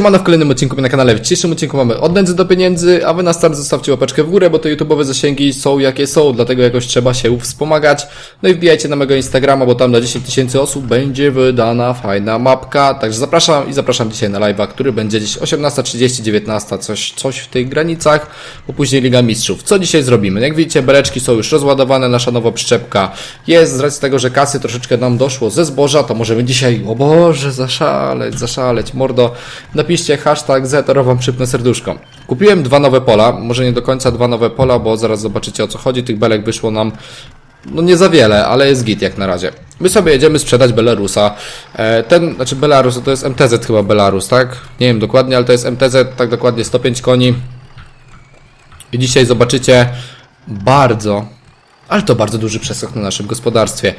Siemano w kolejnym odcinku na kanale. W dzisiejszym odcinku mamy od nędzy do pieniędzy, a wy na start zostawcie łapeczkę w górę, bo te YouTube'owe zasięgi są jakie są, dlatego jakoś trzeba się wspomagać. No i wbijajcie na mojego Instagrama, bo tam dla 10 tysięcy osób będzie wydana fajna mapka. Także zapraszam i zapraszam dzisiaj na live'a, który będzie gdzieś 18.30, 19, coś, coś w tych granicach, bo później Liga Mistrzów. Co dzisiaj zrobimy? Jak widzicie, beleczki są już rozładowane, nasza nowa przyczepka jest. Z racji tego, że kasy troszeczkę nam doszło ze zboża, to możemy dzisiaj, o Boże, zaszaleć, zaszaleć, mordo. Napiszcie hashtag Z, wam przypnę. Kupiłem dwa nowe pola, może nie do końca dwa nowe pola, bo zaraz zobaczycie o co chodzi. Tych belek wyszło nam no nie za wiele, ale jest git jak na razie. My sobie jedziemy sprzedać Belarusa. E, ten, znaczy Belarus, to jest MTZ chyba Belarus, tak? Nie wiem dokładnie, ale to jest MTZ, tak dokładnie 105 koni. I dzisiaj zobaczycie bardzo, ale to bardzo duży przeskok na naszym gospodarstwie.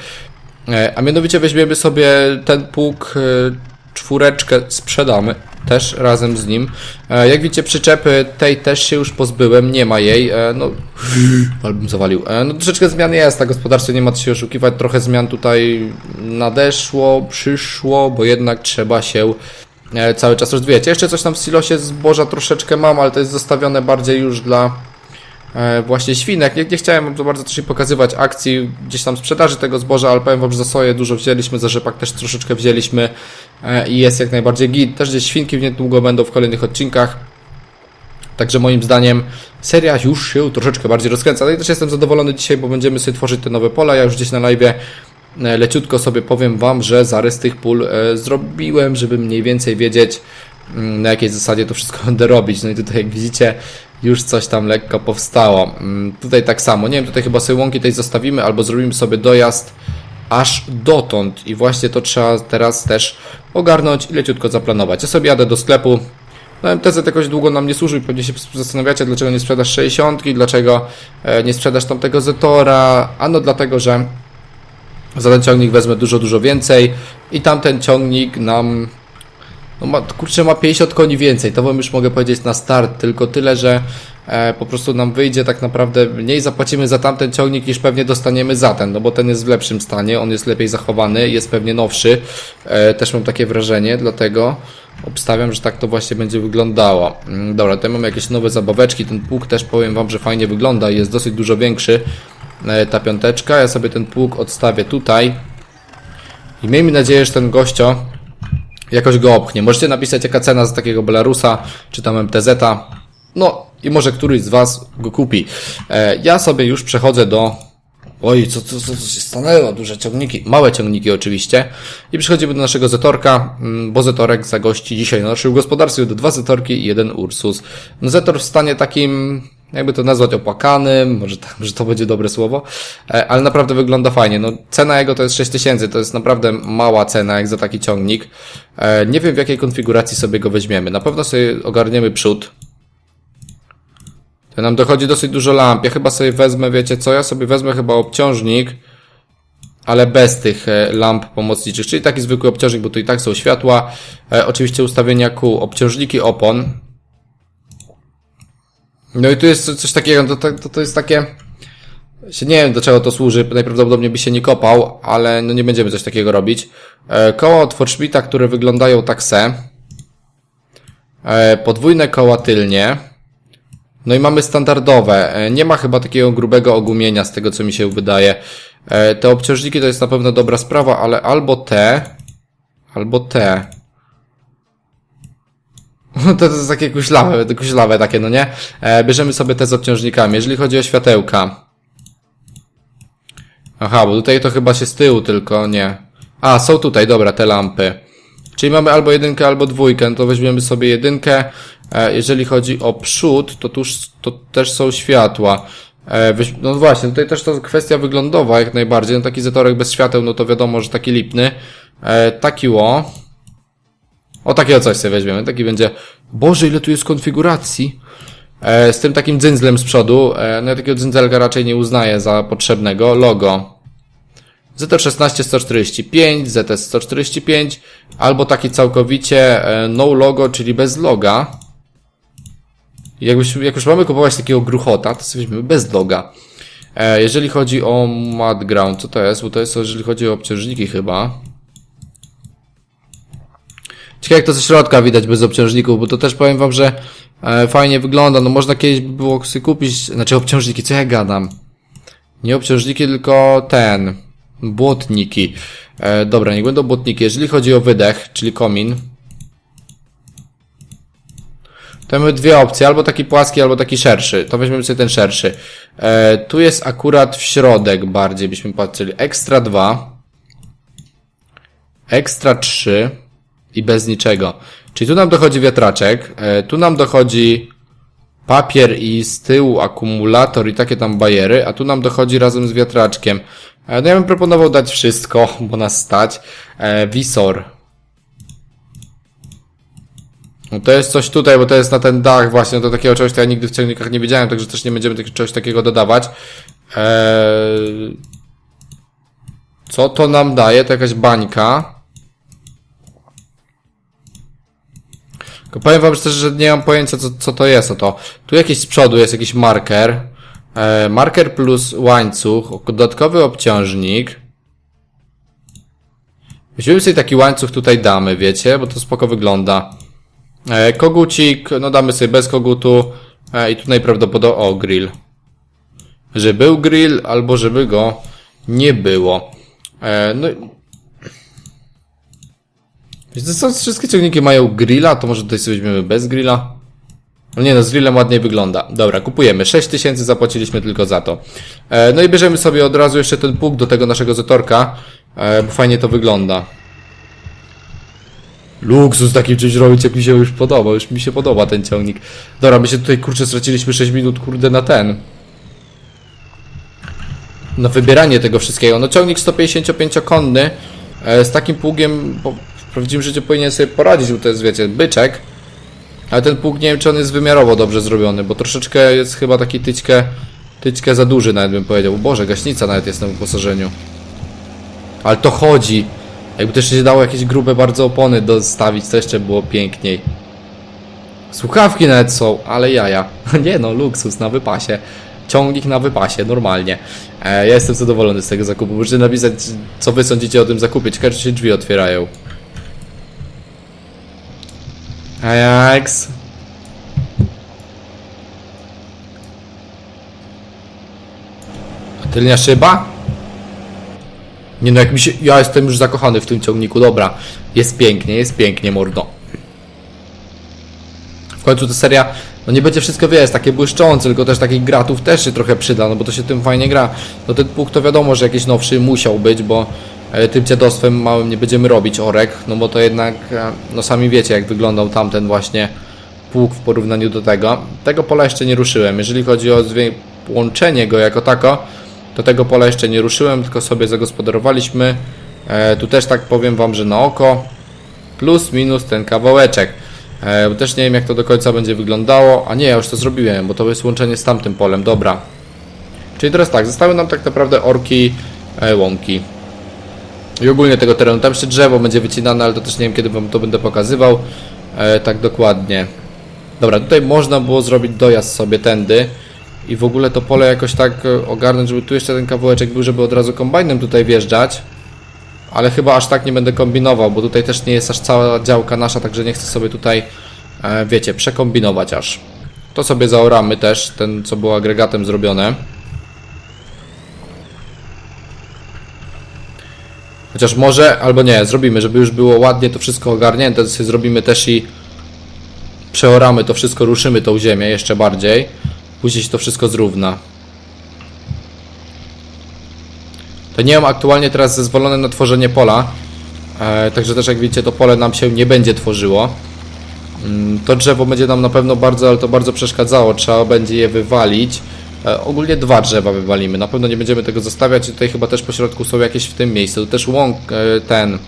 E, A mianowicie weźmiemy sobie ten pług, e, czwóreczkę sprzedamy też razem z nim. E, Jak widzicie przyczepy tej też się już pozbyłem, nie ma jej, e, no albym zawalił. E, No troszeczkę zmian jest, na gospodarstwie nie ma co się oszukiwać, trochę zmian tutaj nadeszło, przyszło, bo jednak trzeba się cały czas rozwijać. Jeszcze coś tam w silosie zboża troszeczkę mam, ale to jest zostawione bardziej już dla właśnie świnek. Nie, nie chciałem za bardzo też pokazywać akcji gdzieś tam sprzedaży tego zboża, ale powiem wam, że za soję dużo wzięliśmy, za rzepak też troszeczkę wzięliśmy e, i jest jak najbardziej git. Też gdzieś świnki niedługo będą w kolejnych odcinkach. Także moim zdaniem seria już się troszeczkę bardziej rozkręca. No i też jestem zadowolony dzisiaj, bo będziemy sobie tworzyć te nowe pola. Ja już gdzieś na live e, leciutko sobie powiem Wam, że zarys tych pól e, zrobiłem, żeby mniej więcej wiedzieć mm, na jakiej zasadzie to wszystko będę robić. No i tutaj jak widzicie już coś tam lekko powstało. Mm, Tutaj tak samo, nie wiem, tutaj chyba sobie łąki tej zostawimy albo zrobimy sobie dojazd aż dotąd i właśnie to trzeba teraz też ogarnąć i leciutko zaplanować. Ja sobie jadę do sklepu, no MTZ jakoś długo nam nie służył, pewnie się zastanawiacie, dlaczego nie sprzedasz 60, dlaczego e, nie sprzedasz tamtego Zetora, ano dlatego, że za ten ciągnik wezmę dużo, dużo więcej i tamten ciągnik nam no ma, kurczę, ma 50 koni więcej, to wam już mogę powiedzieć na start, tylko tyle, że e, po prostu nam wyjdzie tak naprawdę, mniej zapłacimy za tamten ciągnik niż pewnie dostaniemy za ten, no bo ten jest w lepszym stanie, on jest lepiej zachowany, jest pewnie nowszy, e, też mam takie wrażenie, dlatego obstawiam, że tak to właśnie będzie wyglądało. Mm, Dobra, tutaj mamy jakieś nowe zabaweczki, ten pług też powiem wam, że fajnie wygląda, jest dosyć dużo większy, e, ta piąteczka, ja sobie ten pług odstawię tutaj i miejmy nadzieję, że ten gościo jakoś go opchnie. Możecie napisać jaka cena za takiego Belarusa, czy tam MTZ-a. No i może któryś z Was go kupi. E, ja sobie już przechodzę do... Oj, co, co, co, co się stanęło? Duże ciągniki, małe ciągniki oczywiście. I przechodzimy do naszego Zetorka, mm, bo Zetorek zagości dzisiaj na naszym gospodarstwie do dwa Zetorki i jeden Ursus. No Zetor w stanie takim, jakby to nazwać, opłakanym, może, tak, może to będzie dobre słowo, e, ale naprawdę wygląda fajnie. No, cena jego to jest 6000, to jest naprawdę mała cena jak za taki ciągnik. E, Nie wiem w jakiej konfiguracji sobie go weźmiemy. Na pewno sobie ogarniemy przód. To nam dochodzi dosyć dużo lamp. Ja chyba sobie wezmę, wiecie co, ja sobie wezmę chyba obciążnik, ale bez tych e, lamp pomocniczych, czyli taki zwykły obciążnik, bo tu i tak są światła. Oczywiście ustawienia kół, obciążniki opon. No i tu jest co- coś takiego, to, to, to jest takie... Się nie wiem do czego to służy, najprawdopodobniej by się nie kopał, ale no nie będziemy coś takiego robić. E, koła od Forschmita, które wyglądają tak se. E, podwójne koła tylnie. No i mamy standardowe. E, Nie ma chyba takiego grubego ogumienia z tego co mi się wydaje. Te obciążniki to jest na pewno dobra sprawa, ale albo te, albo te. To, to jest takie kuślawe, kuślawe takie, no nie? E, bierzemy sobie te z obciążnikami. Jeżeli chodzi o światełka. Aha, bo tutaj to chyba się z tyłu tylko, nie. A, są tutaj, dobra, te lampy. Czyli mamy albo jedynkę, albo dwójkę, no to weźmiemy sobie jedynkę. E, jeżeli chodzi o przód, to tuż to też są światła. E, no właśnie, tutaj też to kwestia wyglądowa jak najbardziej. No taki zetorek bez świateł, no to wiadomo, że taki lipny. E, taki ło. O takiego coś sobie weźmiemy. Taki będzie. Boże, ile tu jest konfiguracji. E, z tym takim dzyndzlem z przodu. E, no ja takiego dzynzelka raczej nie uznaję za potrzebnego. Logo. ZT16 145, ZS 145, albo taki całkowicie e, no logo, czyli bez loga. Jakbyś, jak już mamy kupować takiego gruchota, to sobie weźmiemy bez loga. E, jeżeli chodzi o Mad Ground, co to jest? Bo to jest, jeżeli chodzi o obciążniki chyba. Ciekawe jak to ze środka widać bez obciążników, bo to też powiem wam, że e, fajnie wygląda. No można kiedyś by było sobie kupić, znaczy obciążniki, co ja gadam? Nie obciążniki, tylko ten, błotniki. E, dobra, niech będą błotniki. Jeżeli chodzi o wydech, czyli komin, to mamy dwie opcje, albo taki płaski, albo taki szerszy. To weźmiemy sobie ten szerszy. E, tu jest akurat w środek bardziej, byśmy patrzyli. Ekstra 2, ekstra 3 i bez niczego. Czyli tu nam dochodzi wiatraczek, e, tu nam dochodzi papier i z tyłu akumulator i takie tam bajery, a tu nam dochodzi razem z wiatraczkiem. E, no ja bym proponował dać wszystko, bo nas stać. E, Visor. No to jest coś tutaj, bo to jest na ten dach właśnie, no to takiego czegoś to ja nigdy w ciągnikach nie widziałem, także też nie będziemy czegoś takiego dodawać. Eee... Co to nam daje? To jakaś bańka. Tylko powiem wam szczerze, że nie mam pojęcia co, co to jest o to. Tu jakiś z przodu jest jakiś marker. E, marker plus łańcuch, dodatkowy obciążnik. Weźmiemy sobie taki łańcuch tutaj damy, wiecie, bo to spoko wygląda. E, kogucik, no damy sobie bez kogutu. E, I tu najprawdopodobniej, o, grill. Że był grill, albo żeby go nie było. E, no Wiecie co, wszystkie ciągniki mają grilla, to może tutaj sobie weźmiemy bez grilla? No nie no, z grillem ładniej wygląda. Dobra, kupujemy. 6000 zapłaciliśmy tylko za to. E, no i bierzemy sobie od razu jeszcze ten pług do tego naszego zetorka, e, bo fajnie to wygląda. Luksus takim czymś robić, jak mi się już podoba. Już mi się podoba ten ciągnik. Dobra, my się tutaj, kurczę, straciliśmy 6 minut, kurde, na ten. Na wybieranie tego wszystkiego. No ciągnik 155-konny e, z takim pługiem w prawdziwym życiu powinien sobie poradzić, bo to jest, wiecie, byczek. Ale ten pług nie wiem, czy on jest wymiarowo dobrze zrobiony, bo troszeczkę jest chyba taki tyćkę, tyćkę za duży nawet bym powiedział. Boże, gaśnica nawet jest na wyposażeniu. Ale to chodzi. Jakby też się dało jakieś grube bardzo opony dostawić, to jeszcze było piękniej. Słuchawki nawet są, ale jaja. Nie no, luksus na wypasie. Ciągnik na wypasie, normalnie. E, ja jestem zadowolony z tego zakupu. Możecie napisać, co wy sądzicie o tym zakupie. Ciekawe, czy się drzwi otwierają. Ajax. A tylnia szyba? Nie no, jak mi się... Ja jestem już zakochany w tym ciągniku, dobra. Jest pięknie, jest pięknie, mordo. W końcu ta seria, no nie będzie wszystko, wiesz, takie błyszczące, tylko też takich gratów też się trochę przyda, no bo to się tym fajnie gra. No ten pług to wiadomo, że jakiś nowszy musiał być, bo tym dziadostwem małym nie będziemy robić orek, no bo to jednak, e, no sami wiecie jak wyglądał tamten właśnie pług w porównaniu do tego. Tego pola jeszcze nie ruszyłem. Jeżeli chodzi o łączenie go jako tako, to tego pola jeszcze nie ruszyłem, tylko sobie zagospodarowaliśmy. E, tu też tak powiem wam, że na oko plus minus ten kawałeczek. E, bo też nie wiem jak to do końca będzie wyglądało. A nie, ja już to zrobiłem, bo to jest łączenie z tamtym polem, dobra. Czyli teraz tak, zostały nam tak naprawdę orki, e, łąki. I ogólnie tego terenu. Tam jeszcze drzewo będzie wycinane, ale to też nie wiem kiedy wam to będę pokazywał. E, tak dokładnie. Dobra, tutaj można było zrobić dojazd sobie tędy. I w ogóle to pole jakoś tak e, ogarnąć, żeby tu jeszcze ten kawałeczek był, żeby od razu kombajnem tutaj wjeżdżać. Ale chyba aż tak nie będę kombinował, bo tutaj też nie jest aż cała działka nasza, także nie chcę sobie tutaj, e, wiecie, przekombinować aż. To sobie zaoramy też, ten co było agregatem zrobione. Chociaż może, albo nie, zrobimy, żeby już było ładnie to wszystko ogarnięte, to sobie zrobimy też i przeoramy to wszystko, ruszymy tą ziemię jeszcze bardziej. Później się to wszystko zrówna. To nie mam aktualnie teraz zezwolone na tworzenie pola. E, także też jak widzicie to pole nam się nie będzie tworzyło. Mm, To drzewo będzie nam na pewno bardzo, ale to bardzo przeszkadzało. Trzeba będzie je wywalić. E, ogólnie dwa drzewa wywalimy. Na pewno nie będziemy tego zostawiać. Tutaj chyba też po środku są jakieś w tym miejscu. Tu też łąk e, ten.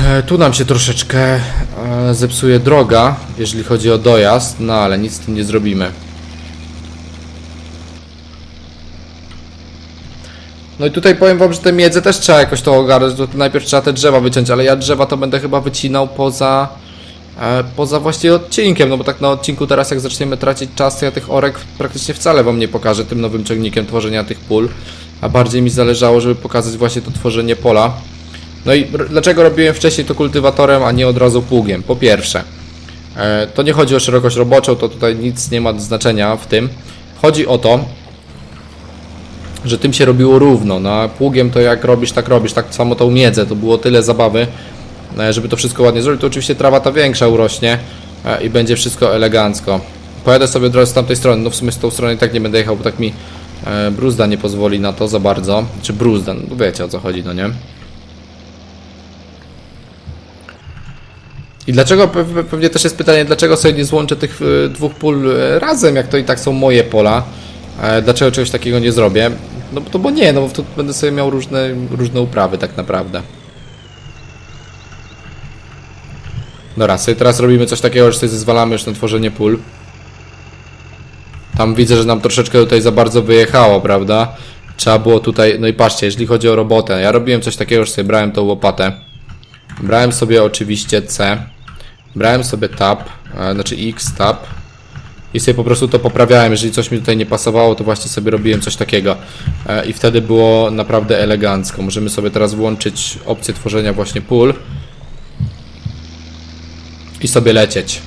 E, Tu nam się troszeczkę zepsuje droga, jeżeli chodzi o dojazd, no ale nic z tym nie zrobimy. No i tutaj powiem wam, że te miedze też trzeba jakoś to ogarnąć, to najpierw trzeba te drzewa wyciąć, ale ja drzewa to będę chyba wycinał poza poza właściwie odcinkiem, no bo tak na odcinku teraz jak zaczniemy tracić czas, to ja tych orek praktycznie wcale wam nie pokażę tym nowym ciągnikiem tworzenia tych pól, a bardziej mi zależało, żeby pokazać właśnie to tworzenie pola. No i dlaczego robiłem wcześniej to kultywatorem, a nie od razu pługiem? Po pierwsze, e, to nie chodzi o szerokość roboczą, to tutaj nic nie ma znaczenia w tym. Chodzi o to, że tym się robiło równo. No pługiem to jak robisz, tak robisz, tak samo tą miedzę, to było tyle zabawy, e, żeby to wszystko ładnie zrobić. To oczywiście trawa ta większa urośnie e, i będzie wszystko elegancko. Pojadę sobie od razu z tamtej strony, no w sumie z tą strony i tak nie będę jechał, bo tak mi e, bruzda nie pozwoli na to za bardzo. Czy bruzda, no wiecie o co chodzi, no nie? I dlaczego, pe- pe- pewnie też jest pytanie, dlaczego sobie nie złączę tych e, dwóch pól e, razem, jak to i tak są moje pola? E, Dlaczego czegoś takiego nie zrobię? No to bo nie, no bo tu będę sobie miał różne, różne uprawy tak naprawdę. Dobra, sobie teraz robimy coś takiego, że sobie zezwalamy już na tworzenie pól. Tam widzę, że nam troszeczkę tutaj za bardzo wyjechało, prawda? Trzeba było tutaj, no i patrzcie, jeżeli chodzi o robotę, ja robiłem coś takiego, że sobie brałem tą łopatę. Brałem sobie oczywiście C. Brałem sobie tab, e, znaczy X, tab. I sobie po prostu to poprawiałem. Jeżeli coś mi tutaj nie pasowało, to właśnie sobie robiłem coś takiego. E, I wtedy było naprawdę elegancko. Możemy sobie teraz włączyć opcję tworzenia właśnie pól. I sobie lecieć.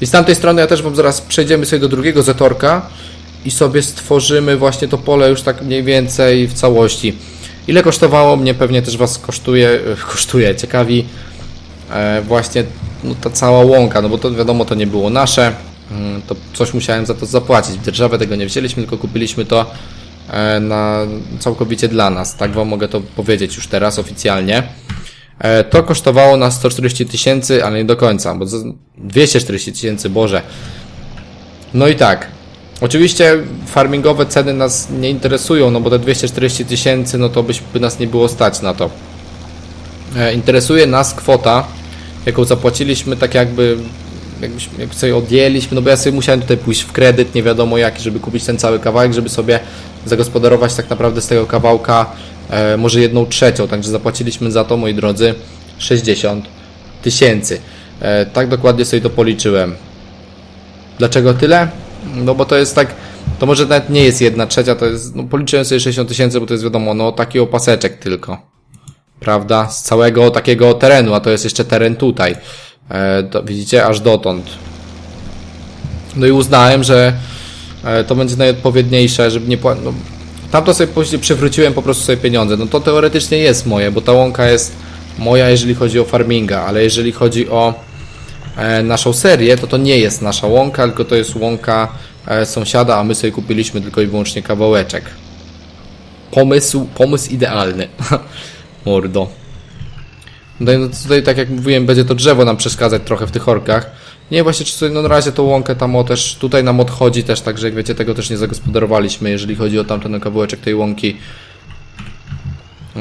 I z tamtej strony ja też wam zaraz przejdziemy sobie do drugiego zetorka i sobie stworzymy właśnie to pole już tak mniej więcej w całości. Ile kosztowało mnie, pewnie też was kosztuje, kosztuje, ciekawi e, właśnie no, ta cała łąka, no bo to wiadomo, to nie było nasze, mm, to coś musiałem za to zapłacić. Dzierżawę tego nie wzięliśmy, tylko kupiliśmy to e, na całkowicie dla nas, tak wam mogę to powiedzieć już teraz oficjalnie. E, To kosztowało nas 140 tysięcy, ale nie do końca, bo z- 240 tysięcy, Boże. No i tak. Oczywiście farmingowe ceny nas nie interesują, no bo te 240 tysięcy, no to byś, by nas nie było stać na to. E, Interesuje nas kwota, jaką zapłaciliśmy, tak jakby jakbyśmy jakby sobie odjęliśmy, no bo ja sobie musiałem tutaj pójść w kredyt, nie wiadomo jaki, żeby kupić ten cały kawałek, żeby sobie zagospodarować tak naprawdę z tego kawałka e, może jedną trzecią, także zapłaciliśmy za to, moi drodzy, 60 tysięcy. E, tak dokładnie sobie to policzyłem. Dlaczego tyle? No bo to jest tak, to może nawet nie jest jedna trzecia, to jest, no policzyłem sobie 60 tysięcy, bo to jest wiadomo, no taki opaseczek tylko prawda, z całego takiego terenu, a to jest jeszcze teren tutaj. E, widzicie, aż dotąd. No i uznałem, że e, to będzie najodpowiedniejsze, żeby nie płacić. No, tamto sobie później przywróciłem po prostu sobie pieniądze. No to teoretycznie jest moje, bo ta łąka jest moja, jeżeli chodzi o farminga, ale jeżeli chodzi o e, naszą serię, to to nie jest nasza łąka, tylko to jest łąka sąsiada, a my sobie kupiliśmy tylko i wyłącznie kawałeczek. Pomysł, pomysł idealny. Mordo. Tutaj, no, tutaj, tak jak mówiłem, będzie to drzewo nam przeszkadzać trochę w tych orkach. Nie, właśnie, czy sobie, no na razie tą łąkę tam o też, tutaj nam odchodzi też, także jak wiecie, tego też nie zagospodarowaliśmy, jeżeli chodzi o tamten kawałeczek tej łąki.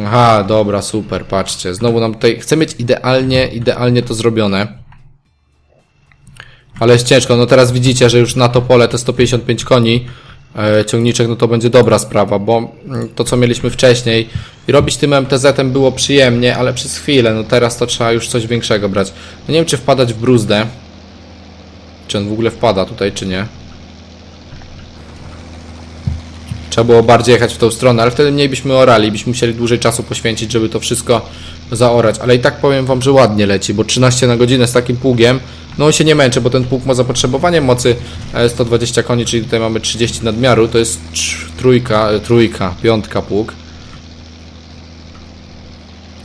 Aha, dobra, super, patrzcie, znowu nam tutaj, chcę mieć idealnie, idealnie to zrobione. Ale jest ciężko, no teraz widzicie, że już na to pole te 155 koni ciągniczek, no to będzie dobra sprawa, bo mm, to co mieliśmy wcześniej i robić tym MTZ-em było przyjemnie, ale przez chwilę, no teraz to trzeba już coś większego brać. No nie wiem, czy wpadać w bruzdę, czy on w ogóle wpada tutaj, czy nie. Trzeba było bardziej jechać w tą stronę, ale wtedy mniej byśmy orali, byśmy musieli dłużej czasu poświęcić, żeby to wszystko zaorać. Ale i tak powiem wam, że ładnie leci, bo 13 na godzinę z takim pługiem, no on się nie męczy, bo ten pług ma zapotrzebowanie mocy e, 120 koni, czyli tutaj mamy 30 nadmiaru, to jest trójka, e, trójka, piątka pług.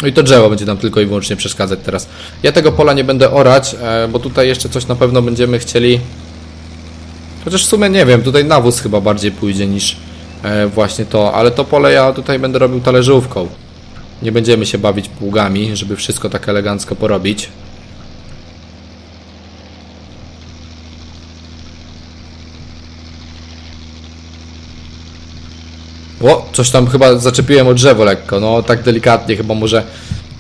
No i to drzewo będzie nam tylko i wyłącznie przeszkadzać teraz. Ja tego pola nie będę orać, e, bo tutaj jeszcze coś na pewno będziemy chcieli. Chociaż w sumie nie wiem, tutaj nawóz chyba bardziej pójdzie niż e, właśnie to, ale to pole ja tutaj będę robił talerzówką. Nie będziemy się bawić pługami, żeby wszystko tak elegancko porobić. O, coś tam chyba zaczepiłem o drzewo lekko, no tak delikatnie, chyba może,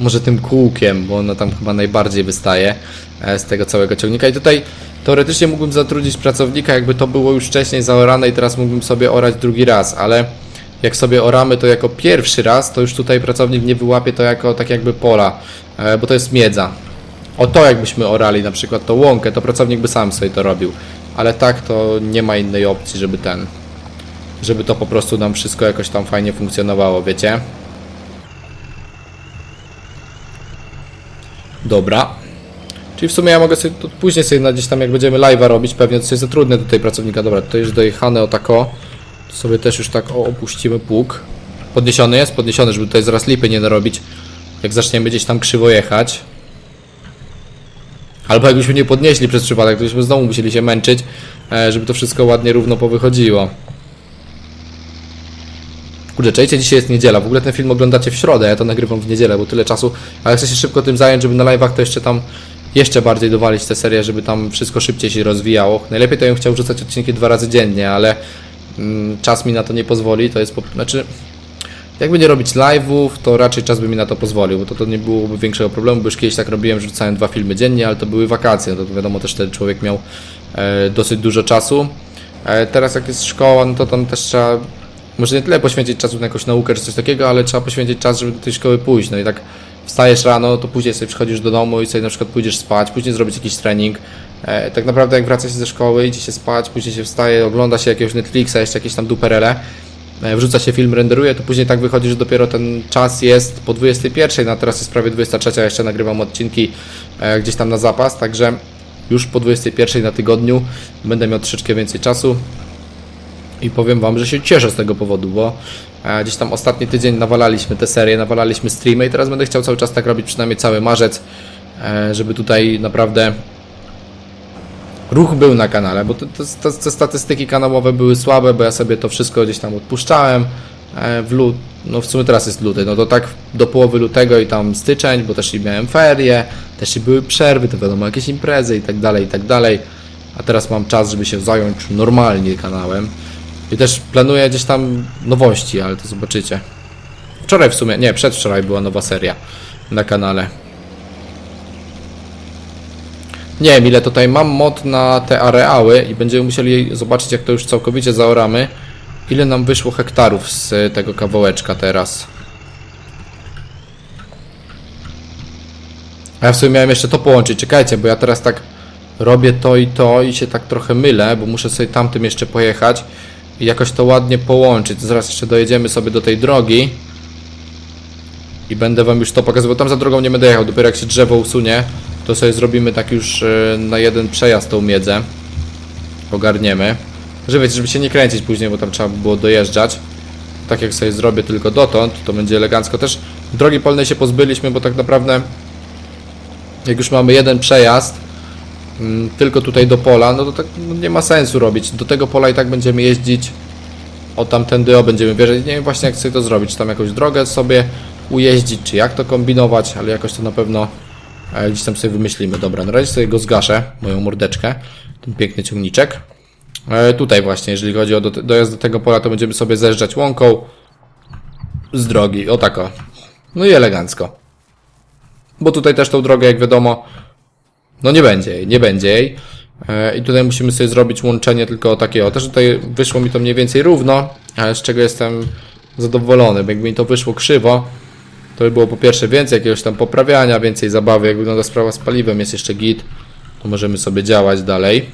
może tym kółkiem, bo ono tam chyba najbardziej wystaje e, z tego całego ciągnika. I tutaj teoretycznie mógłbym zatrudnić pracownika, jakby to było już wcześniej zaorane i teraz mógłbym sobie orać drugi raz, ale jak sobie oramy to jako pierwszy raz, to już tutaj pracownik nie wyłapie to jako tak jakby pola, e, bo to jest miedza. O to jakbyśmy orali na przykład tą łąkę, to pracownik by sam sobie to robił, ale tak to nie ma innej opcji, żeby ten żeby to po prostu nam wszystko jakoś tam fajnie funkcjonowało, wiecie? Dobra. Czyli w sumie ja mogę sobie to później sobie na gdzieś tam jak będziemy live'a robić, pewnie to jest za trudne tutaj pracownika. Dobra, to już dojechane o tako. To sobie też już tak o, opuścimy pług. Podniesiony jest? Podniesiony, żeby tutaj zaraz lipy nie narobić. Jak zaczniemy gdzieś tam krzywo jechać. Albo jakbyśmy nie podnieśli przez przypadek, to byśmy znowu musieli się męczyć, e, żeby to wszystko ładnie równo powychodziło. Kurde, czajcie, dzisiaj jest niedziela. W ogóle ten film oglądacie w środę, ja to nagrywam w niedzielę, bo tyle czasu. Ale chcę się szybko tym zająć, żeby na live'ach to jeszcze tam jeszcze bardziej dowalić tę serię, żeby tam wszystko szybciej się rozwijało. Najlepiej to bym chciał rzucać odcinki dwa razy dziennie, ale mm, czas mi na to nie pozwoli. To jest, po, znaczy, jakby nie robić live'ów, to raczej czas by mi na to pozwolił, bo to, to nie byłoby większego problemu, bo już kiedyś tak robiłem, rzucałem dwa filmy dziennie, ale to były wakacje, no to wiadomo też wtedy człowiek miał e, dosyć dużo czasu. E, teraz jak jest szkoła, no to tam też trzeba może nie tyle poświęcić czasu na jakąś naukę czy coś takiego, ale trzeba poświęcić czas, żeby do tej szkoły pójść. No i tak wstajesz rano, to później sobie przychodzisz do domu i sobie na przykład pójdziesz spać, później zrobić jakiś trening. E, tak naprawdę jak wraca się ze szkoły, idzie się spać, później się wstaje, ogląda się jakiegoś Netflixa, jeszcze jakieś tam duperele, e, wrzuca się film, renderuje, to później tak wychodzi, że dopiero ten czas jest po 21, no teraz jest prawie 23, a jeszcze nagrywam odcinki e, gdzieś tam na zapas, także już po 21 na tygodniu będę miał troszeczkę więcej czasu, i powiem wam, że się cieszę z tego powodu, bo e, gdzieś tam ostatni tydzień nawalaliśmy te serie, nawalaliśmy streamy i teraz będę chciał cały czas tak robić przynajmniej cały marzec, e, żeby tutaj naprawdę ruch był na kanale, bo te, te, te, statystyki kanałowe były słabe, bo ja sobie to wszystko gdzieś tam odpuszczałem e, w lut, no w sumie teraz jest luty, no to tak do połowy lutego i tam styczeń, bo też i miałem ferie, też i były przerwy, to wiadomo, jakieś imprezy i tak dalej, i tak dalej, a teraz mam czas, żeby się zająć normalnie kanałem. I też planuję gdzieś tam nowości, ale to zobaczycie. Wczoraj w sumie, nie, przedwczoraj była nowa seria na kanale. Nie wiem ile tutaj mam mod na te areały i będziemy musieli zobaczyć jak to już całkowicie zaoramy. Ile nam wyszło hektarów z tego kawałeczka teraz. A ja w sumie miałem jeszcze to połączyć, czekajcie, bo ja teraz tak robię to i to i się tak trochę mylę, bo muszę sobie tamtym jeszcze pojechać i jakoś to ładnie połączyć. Zaraz jeszcze dojedziemy sobie do tej drogi i będę wam już to pokazywał. Tam za drogą nie będę jechał, dopiero jak się drzewo usunie, to sobie zrobimy tak już e, na jeden przejazd tą miedzę. Ogarniemy. Że wiecie, żeby się nie kręcić później, bo tam trzeba by było dojeżdżać. Tak jak sobie zrobię tylko dotąd, to będzie elegancko. Też drogi polnej się pozbyliśmy, bo tak naprawdę jak już mamy jeden przejazd, tylko tutaj do pola, no to tak no nie ma sensu robić. Do tego pola i tak będziemy jeździć o tamtędy o będziemy bierzeć. Nie wiem właśnie jak sobie to zrobić, czy tam jakąś drogę sobie ujeździć, czy jak to kombinować, ale jakoś to na pewno e, gdzieś tam sobie wymyślimy. Dobra, na razie sobie go zgaszę, moją mordeczkę, ten piękny ciągniczek. E, tutaj właśnie, jeżeli chodzi o do, dojazd do tego pola, to będziemy sobie zjeżdżać łąką z drogi, o tako. No i elegancko. Bo tutaj też tą drogę, jak wiadomo, no nie będzie jej, nie będzie jej. E, I tutaj musimy sobie zrobić łączenie tylko takiego. Też tutaj wyszło mi to mniej więcej równo, z czego jestem zadowolony. Bo jakby mi to wyszło krzywo, to by było po pierwsze więcej jakiegoś tam poprawiania, więcej zabawy. Jak wygląda sprawa z paliwem, jest jeszcze git, to możemy sobie działać dalej.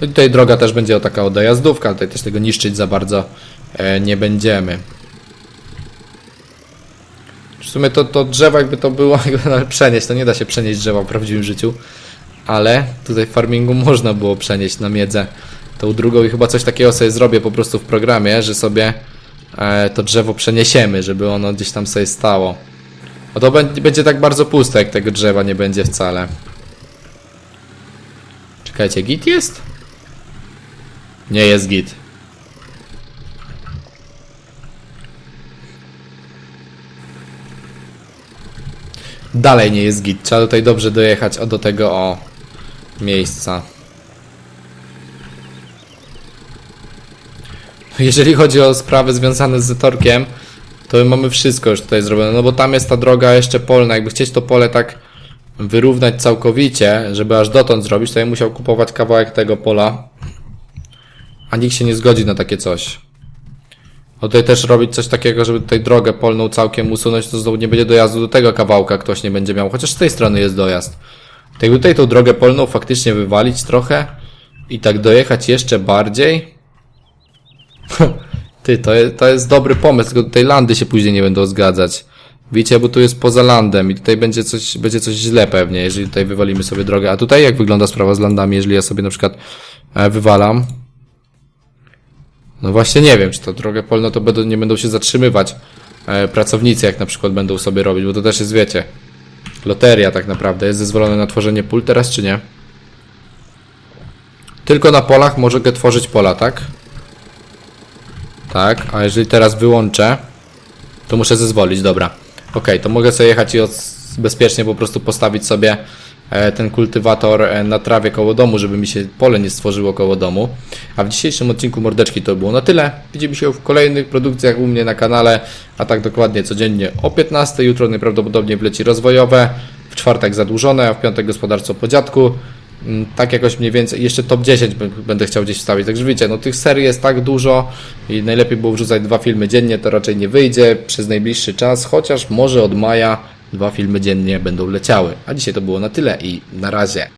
No i tutaj droga też będzie o taka odojazdówka, ale tutaj też tego niszczyć za bardzo e, nie będziemy. W sumie to, to drzewo jakby to było, przenieść, to nie da się przenieść drzewa w prawdziwym życiu, ale tutaj w farmingu można było przenieść na miedzę tą drugą i chyba coś takiego sobie zrobię po prostu w programie, że sobie e, to drzewo przeniesiemy, żeby ono gdzieś tam sobie stało. Bo to będzie tak bardzo puste, jak tego drzewa nie będzie wcale. Czekajcie, git jest? Nie jest git. Dalej nie jest git. Trzeba tutaj dobrze dojechać o do tego o miejsca. Jeżeli chodzi o sprawy związane z Zetorkiem, to my mamy wszystko już tutaj zrobione, no bo tam jest ta droga jeszcze polna. Jakby chcieć to pole tak wyrównać całkowicie, żeby aż dotąd zrobić, to ja musiał kupować kawałek tego pola. A nikt się nie zgodzi na takie coś. No tutaj też robić coś takiego, żeby tutaj drogę polną całkiem usunąć, to znowu nie będzie dojazdu do tego kawałka, ktoś nie będzie miał, chociaż z tej strony jest dojazd. Jakby tutaj tą drogę polną faktycznie wywalić trochę i tak dojechać jeszcze bardziej. Ty, to jest, to jest dobry pomysł, tylko tutaj landy się później nie będą zgadzać. Widzicie, bo tu jest poza landem i tutaj będzie coś, będzie coś źle pewnie, jeżeli tutaj wywalimy sobie drogę. A tutaj jak wygląda sprawa z landami, jeżeli ja sobie na przykład e, wywalam? No właśnie nie wiem, czy to drogę polną to będą, nie będą się zatrzymywać e, pracownicy, jak na przykład będą sobie robić, bo to też jest, wiecie, loteria tak naprawdę. Jest zezwolone na tworzenie pól teraz, czy nie? Tylko na polach mogę tworzyć pola, tak? Tak, a jeżeli teraz wyłączę, to muszę zezwolić, dobra. Okej, to mogę sobie jechać i bezpiecznie po prostu postawić sobie ten kultywator e, na trawie koło domu, żeby mi się pole nie stworzyło koło domu. A w dzisiejszym odcinku Mordeczki to było na tyle. Widzimy się w kolejnych produkcjach u mnie na kanale, a tak dokładnie codziennie o 15. Jutro najprawdopodobniej wleci rozwojowe, w czwartek zadłużone, a w piątek gospodarstwo po dziadku. Mm, Tak jakoś mniej więcej, jeszcze top 10 b- będę chciał gdzieś wstawić, także wiecie, no tych serii jest tak dużo i najlepiej było wrzucać dwa filmy dziennie, to raczej nie wyjdzie przez najbliższy czas, chociaż może od maja dwa filmy dziennie będą leciały. A dzisiaj to było na tyle i na razie.